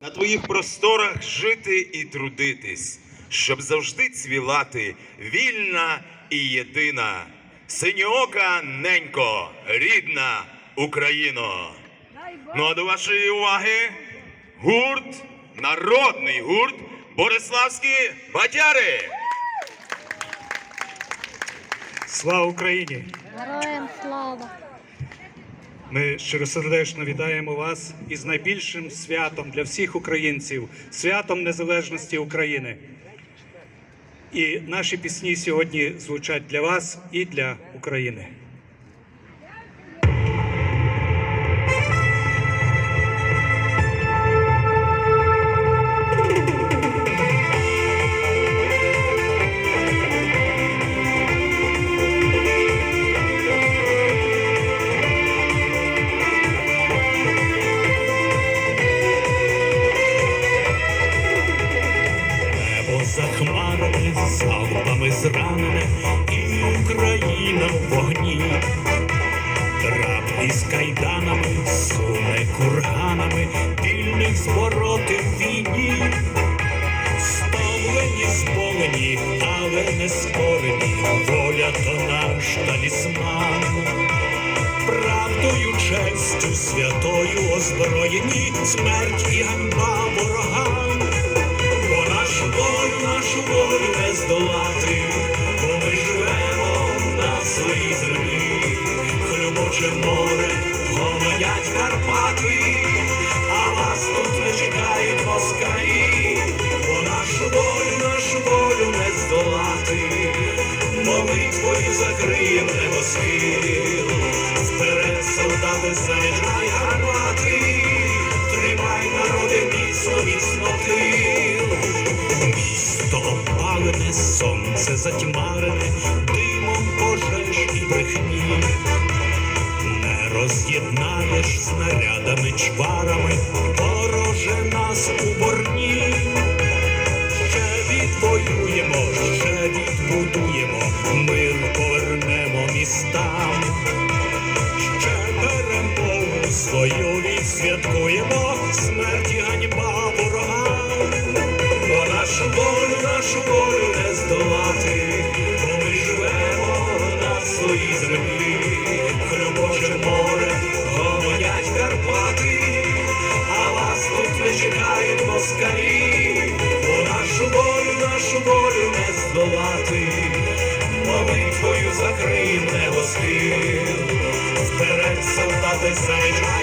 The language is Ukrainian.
На твоїх просторах жити і трудитись, щоб завжди цвілати вільна і єдина. Синьоока ненько, рідна Україно. Ну а до вашої уваги гурт, народний гурт Бориславські Батяри. Слава Україні! Героям слава! Ми щиросердечно вітаємо вас із найбільшим святом для всіх українців святом незалежності України. І наші пісні сьогодні звучать для вас і для України. Захмарене, залпами зранене, і Україна в вогні. Трап із кайданами, суне курганами, вільних збороти в війні. Ставлені, зболені, але не скорені, воля то наш талісман. Правдою, честю, святою озброєні, смерть і ганьба ворогам. Бо волю, не здолати, бо ми живемо на своїй землі, хлюбоче море, гомонять Карпати, а вас тут не чекають москалі, бо нашу волю, нашу волю не здолати, молитвою закриєм небосхил, вперед солдати заряджай сонце затьмарене, димом пожеж і брехні. Не роз'єднаєш снарядами, чварами, молитвою не гостив, вперед солдати заряджай